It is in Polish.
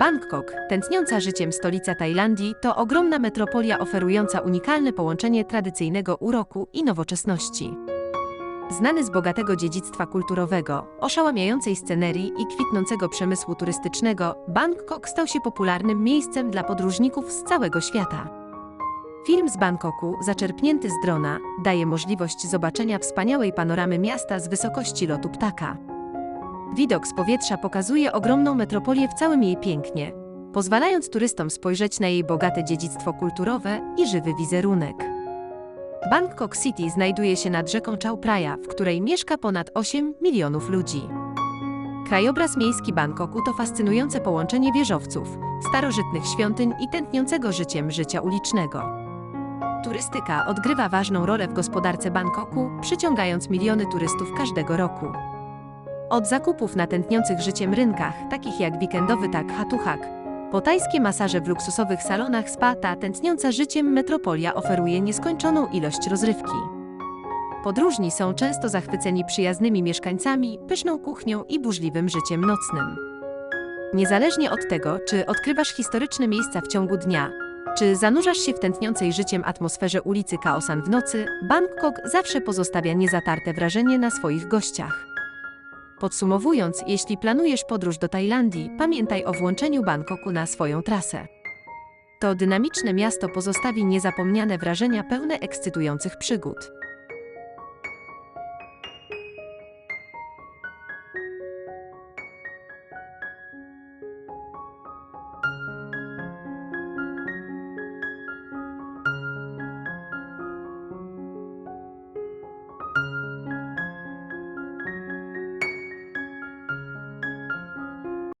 Bangkok, tętniąca życiem stolica Tajlandii, to ogromna metropolia oferująca unikalne połączenie tradycyjnego uroku i nowoczesności. Znany z bogatego dziedzictwa kulturowego, oszałamiającej scenerii i kwitnącego przemysłu turystycznego, Bangkok stał się popularnym miejscem dla podróżników z całego świata. Film z Bangkoku, zaczerpnięty z drona, daje możliwość zobaczenia wspaniałej panoramy miasta z wysokości lotu ptaka. Widok z powietrza pokazuje ogromną metropolię w całym jej pięknie, pozwalając turystom spojrzeć na jej bogate dziedzictwo kulturowe i żywy wizerunek. Bangkok City znajduje się nad rzeką Chao Phraya, w której mieszka ponad 8 milionów ludzi. Krajobraz miejski Bangkoku to fascynujące połączenie wieżowców, starożytnych świątyń i tętniącego życiem życia ulicznego. Turystyka odgrywa ważną rolę w gospodarce Bangkoku, przyciągając miliony turystów każdego roku. Od zakupów na tętniących życiem rynkach, takich jak weekendowy tak Hatuhak, po tajskie masaże w luksusowych salonach spa, ta tętniąca życiem metropolia oferuje nieskończoną ilość rozrywki. Podróżni są często zachwyceni przyjaznymi mieszkańcami, pyszną kuchnią i burzliwym życiem nocnym. Niezależnie od tego, czy odkrywasz historyczne miejsca w ciągu dnia, czy zanurzasz się w tętniącej życiem atmosferze ulicy Kaosan w nocy, Bangkok zawsze pozostawia niezatarte wrażenie na swoich gościach. Podsumowując, jeśli planujesz podróż do Tajlandii, pamiętaj o włączeniu Bangkoku na swoją trasę. To dynamiczne miasto pozostawi niezapomniane wrażenia pełne ekscytujących przygód.